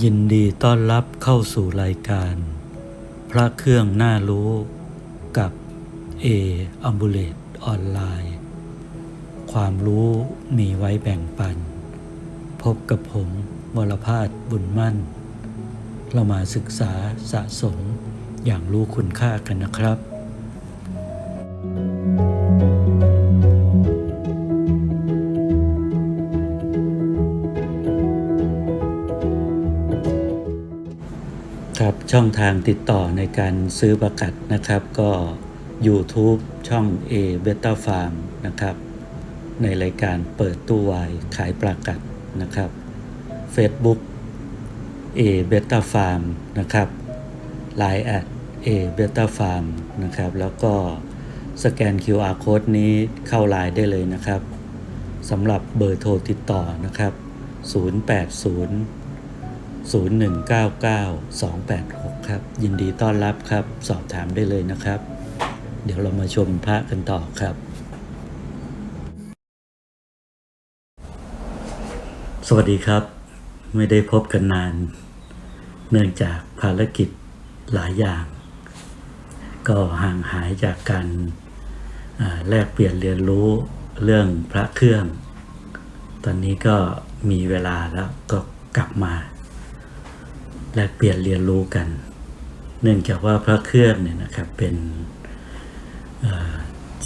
ยินดีต้อนรับเข้าสู่รายการ พระเครื่องน่ารู้กับ A a m b u l a t ออนไลน์ ความรู้มีไว้แบ่งปัน พบกับผมวรพาสบุญมั่น เรามาศึกษาสะสมอย่างรู้คุณค่ากันนะครับ ช่องทางติดต่อในการซื้อประกัดนะครับก็ YouTube ช่อง A Beta Farm นะครับ ในรายการเปิดตู้วายขายประกัดนะครับ Facebook A Beta Farm นะครับ Line at A Beta Farm นะครับ แล้วก็สแกน QR Code นี้เข้าไลน์ได้เลยนะครับสำหรับเบอร์โทรติดต่อนะครับ 080 0199286 ครับ ยินดีต้อนรับครับ สอบถามได้เลยนะครับ เดี๋ยวเรามาชมพระกันต่อครับ สวัสดีครับ ไม่ได้พบกันนาน เนื่องจากภารกิจหลายอย่าง ก็ห่างหายจากการแลกเปลี่ยนเรียนรู้เรื่องพระเครื่อง ตอนนี้ก็มีเวลาแล้วก็กลับมา แลกเปลี่ยนเรียนรู้กัน เนื่องจากว่าพระเครื่องเนี่ยนะครับเป็น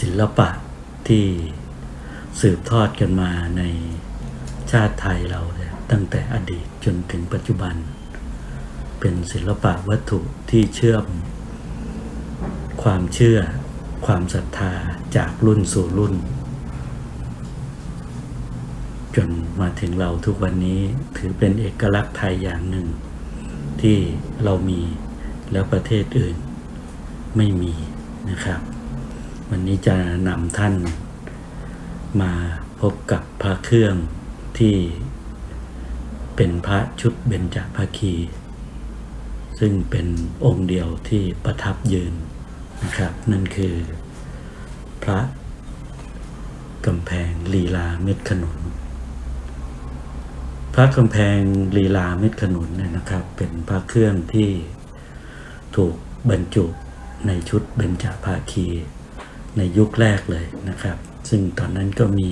ศิลปะที่สืบทอดกันมาในชาติไทยเราเตั้งแต่อดีตจนถึงปัจจุบัน เป็นศิลปะวัตถุที่เชื่อม ความเชื่อความศรัทธาจากรุ่นสู่รุ่น จนมาถึงเราทุกวันนี้ถือเป็นเอกลักษณ์ไทยอย่างหนึ่ง ที่เรามีแล้วประเทศอื่นไม่มีนะครับ วันนี้จะนำท่านมาพบกับพระเครื่องที่เป็นพระชุดเบญจภาคี ซึ่งเป็นองค์เดียวที่ประทับยืนนะครับ นั่นคือพระกำแพงลีลาเม็ดขนุน พระกำแพงลีลาเม็ดขนุนเนี่ยนะครับ เป็นพระเครื่องที่ถูกบรรจุในชุดเบญจภาคีในยุคแรกเลยนะครับ ซึ่งตอนนั้นก็มี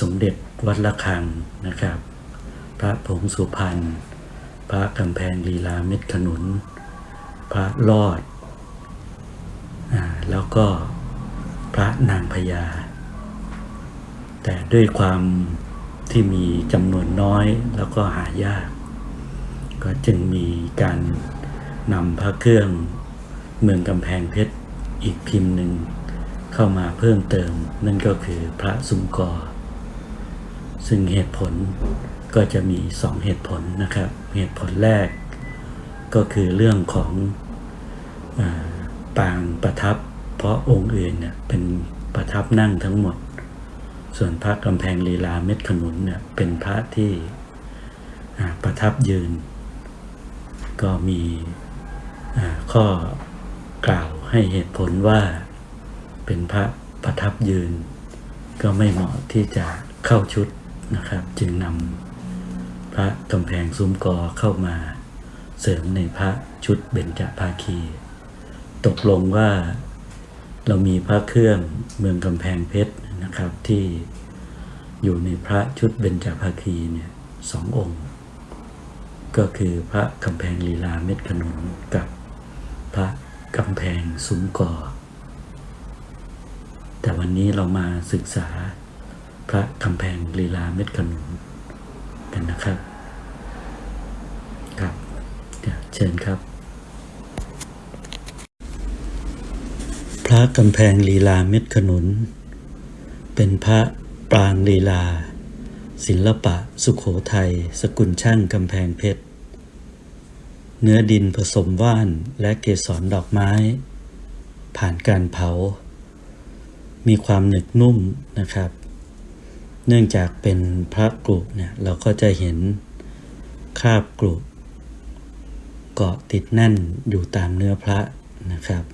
สมเด็จวัดละคังนะครับ พระผงสุพรรณพระกำแพงลีลาเม็ดขนุน พระรอดอแล้วก็พระนางพญาแต่ด้วยความ ที่มีจำนวนน้อยแล้วก็หายาก ก็จึงมีการนำพระเครื่องเมืองกำแพงเพชรอีกพิมพ์หนึ่งเข้ามาเพิ่มเติม นั่นก็คือพระสุมกอ ซึ่งเหตุผลก็จะมีสองเหตุผลนะครับ เหตุผลแรก ก็คือเรื่องของอปางประทับ เพราะองค์อื่นเนี่ยเป็นประทับนั่งทั้งหมด ส่วนพระกำแพงลีลาเม็ดขนุนเนี่ยเป็นพระที่ประทับยืน ก็มีข้อกล่าวให้เหตุผลว่าเป็นพระประทับยืน ก็ไม่เหมาะที่จะเข้าชุดนะครับ จึงนำพระกำแพงซุ้มกอเข้ามาเสริมในพระชุดเบญจภาคี ตกลงว่าเรามีพระเครื่องเมืองกำแพงเพชร นะครับที่อยู่ในพระชุดเบญจภาคีเนี่ยสององค์ ก็คือพระกำแพงลีลาเม็ดขนุนกับพระกำแพงซุ้มกอ แต่วันนี้เรามาศึกษาพระกำแพงลีลาเม็ดขนุนกันนะครับครับเดี๋ยวเชิญครับ พระกำแพงลีลาเม็ดขนุน เป็นพระปรางลีลา ศิลปะสุขโขทัย สกุลช่างกำแพงเพชร เนื้อดินผสมว่านและเกสรดอกไม้ ผ่านการเผา มีความหนึบนุ่มนะครับ เนื่องจากเป็นพระกรุเนี่ยเราก็จะเห็นคราบกรุเกาะติดแน่นอยู่ตามเนื้อพระนะครับ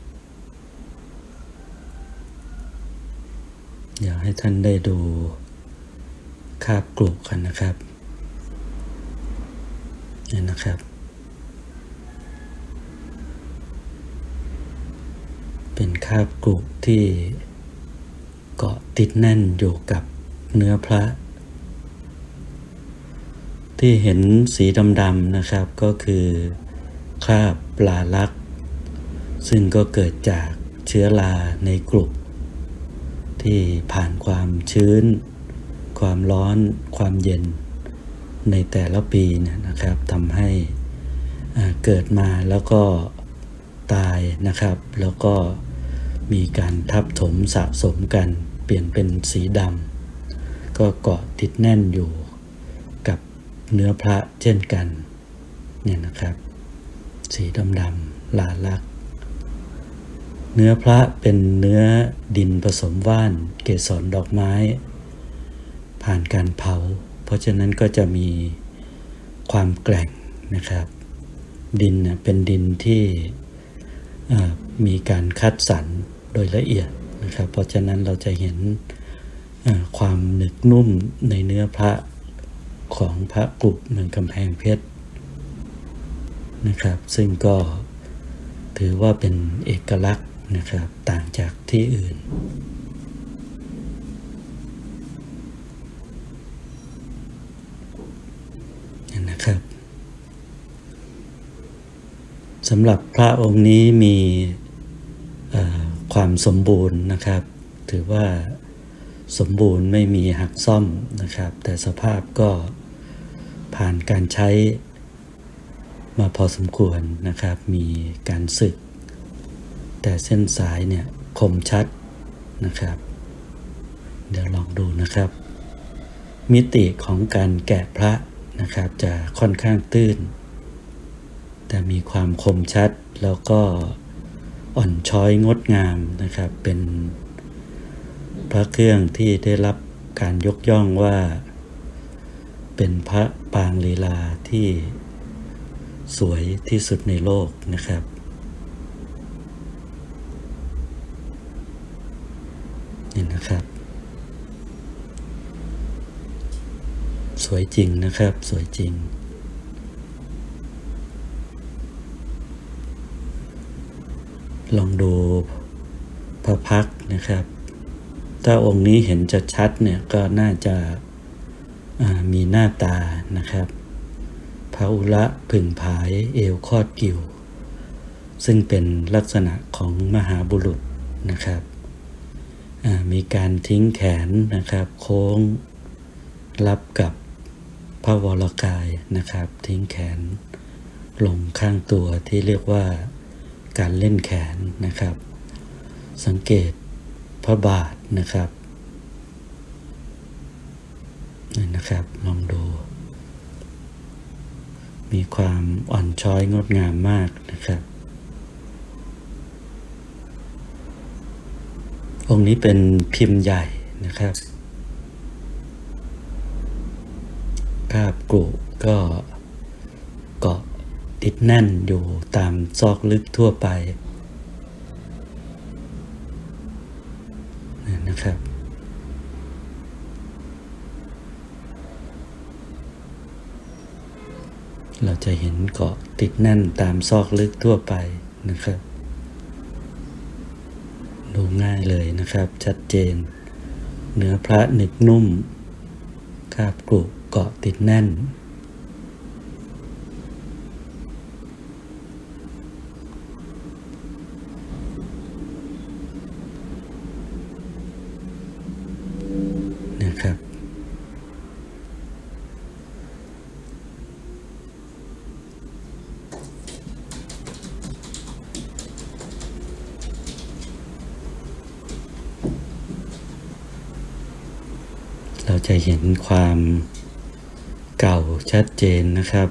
เดี๋ยวให้ท่านได้ดูคราบกรุกันนะครับนี่นะครับ เป็นคาบกรุกที่เกาะติดแน่นอยู่กับเนื้อพระ ที่เห็นสีดำๆนะครับก็คือคราบปลาลัก ซึ่งก็เกิดจากเชื้อราในกรุ ที่ผ่านความชื้น ความร้อน ความเย็น ในแต่ละปีเนี่ยนะครับทำให้เกิดมาแล้วก็ตายนะครับ แล้วก็มีการทับถมสะสมกันเปลี่ยนเป็นสีดำก็เกาะติดแน่นอยู่กับเนื้อพระเช่นกันเนี่ยนะครับ สีดำๆลาลักษ เนื้อพระเป็นเนื้อดินผสมว่าน เกสรดอกไม้ ผ่านการเผา เพราะฉะนั้นก็จะมีความแกร่งนะครับ ดินน่ะเป็นดินที่มีการคัดสรรโดยละเอียดนะครับ เพราะฉะนั้นเราจะเห็นความหนึกนุ่มในเนื้อพระของพระกรุบเมืองกำแพงเพชรนะครับ ซึ่งก็ถือว่าเป็นเอกลักษณ์ นะครับ ต่างจากที่อื่น นะครับสำหรับพระองค์นี้มีความสมบูรณ์นะครับ ถือว่าสมบูรณ์ไม่มีหักซ่อมนะครับ แต่สภาพก็ผ่านการใช้มาพอสมควรนะครับ มีการสึก แต่เส้นสายเนี่ยคมชัดนะครับ เดี๋ยวลองดูนะครับ มิติของการแกะพระนะครับจะค่อนข้างตื้น แต่มีความคมชัดแล้วก็อ่อนช้อยงดงามนะครับ เป็นพระเครื่องที่ได้รับการยกย่องว่า เป็นพระปางลีลาที่สวยที่สุดในโลกนะครับ นี่นะครับ สวยจริงนะครับ สวยจริง ลองดูพระพักนะครับ ถ้าองค์นี้เห็นจะชัดเนี่ยก็น่าจะามีหน้าตานะครับพระอุระผึ่งผายเอวคอดกิ่ว ซึ่งเป็นลักษณะของมหาบุรุษนะครับ มีการทิ้งแขนนะครับ โค้งรับกับพระวรกายนะครับ ทิ้งแขนลงข้างตัวที่เรียกว่าการเล่นแขนนะครับ สังเกตพระบาทนะครับนี่นะครับลองดู มีความอ่อนช้อยงดงามมากนะครับ องค์นี้เป็นพิมพ์ใหญ่นะครับคาบกรุก็เกาะติดแน่นอยู่ตามซอกลึกทั่วไปนี่นะครับเราจะเห็นเกาะติดแน่นตามซอกลึกทั่วไปนะครับ ดูง่ายเลยนะครับ ชัดเจน เนื้อพระหนึบนุ่มคาบกรุเกาะติดแน่น นะครับ เราจะเห็นความเก่าชัดเจ นะครับ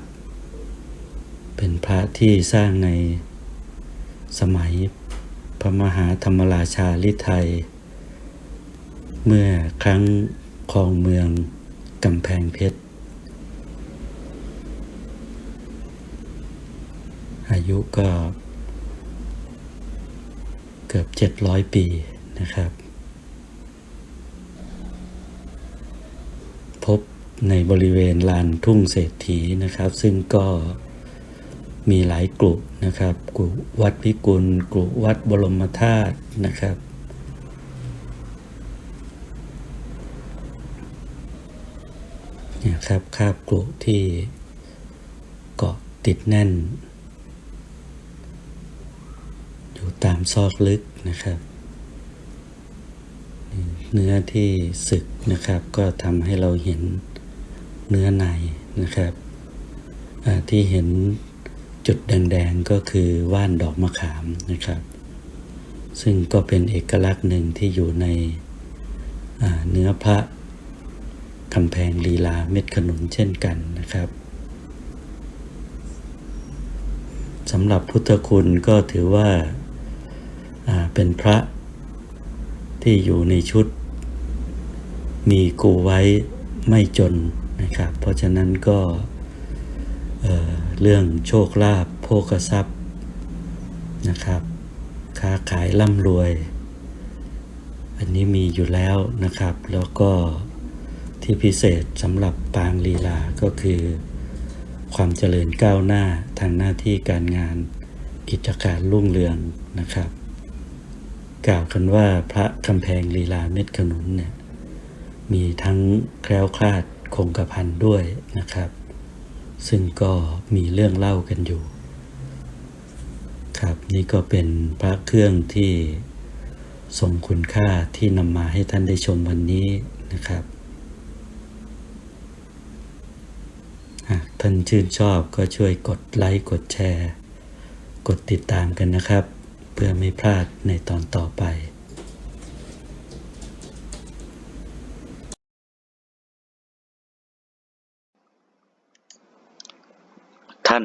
เป็นพระที่สร้างในสมัยพระมหาธรรมราชาลิไทย เมื่อครั้งครองเมืองกำแพงเพชร อายุก็เกือบเจ็ดร้อยปีนะครับ พบ ในบริเวณลานทุ่งเศรษฐีนะครับ ซึ่งก็มีหลายกลุ่มนะครับกลุ่มวัดพิกุลกลุ่มวัดบรมธาตุนะครับ เนี่ยครับคาบกรุที่เกาะติดแน่น อยู่ตามซอกลึกนะครับเนื้อที่สึกนะครับก็ทำให้เราเห็น เนื้อในนะครับ ที่เห็นจุดแดงๆก็คือว่านดอกมะขามนะครับ ซึ่งก็เป็นเอกลักษณ์หนึ่งที่อยู่ในเนื้อพระกำแพงลีลาเม็ดขนุนเช่นกันนะครับสำหรับพุทธคุณก็ถือว่าอ่าเป็นพระที่อยู่ในชุด มีกูไว้ไม่จน นะครับ เพราะฉะนั้นก็เเรื่องโชคลาภโภคทรัพย์นะครับ ค้าขายร่ำรวย อันนี้มีอยู่แล้วนะครับ แล้วก็ที่พิเศษสำหรับปางลีลาก็คือ ความเจริญก้าวหน้าทางหน้าที่การงานกิจการรุ่งเรืองนะครับ กล่าวกันว่าพระกำแพงลีลาเม็ดขนุนเนี่ยมีทั้งแคล้วคลาด คงกระพันด้วยนะครับ ซึ่งก็มีเรื่องเล่ากันอยู่ ครับนี่ก็เป็นพระเครื่องที่ทรงคุณค่าที่นำมาให้ท่านได้ชมวันนี้นะครับหากท่านชื่นชอบก็ช่วยกดไลค์กดแชร์ กดติดตามกันนะครับ เพื่อไม่พลาดในตอนต่อไป ท่าน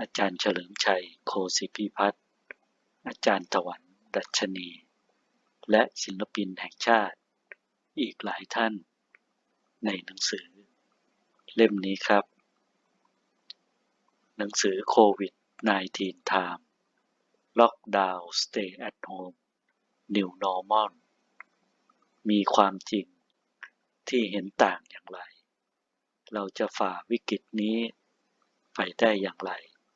อาจารย์เฉลิมชัย โคสิพิพัฒน์ อาจารย์ถวัน ดัชนี และศิลปินแห่งชาติ อีกหลายท่าน ในหนังสือ เล่มนี้ครับ หนังสือโควิด -19 Time Lockdown Stay at Home New Normal มีความจริงที่เห็นต่างอย่างไร เราจะฝ่าวิกฤตนี้ไปได้อย่างไร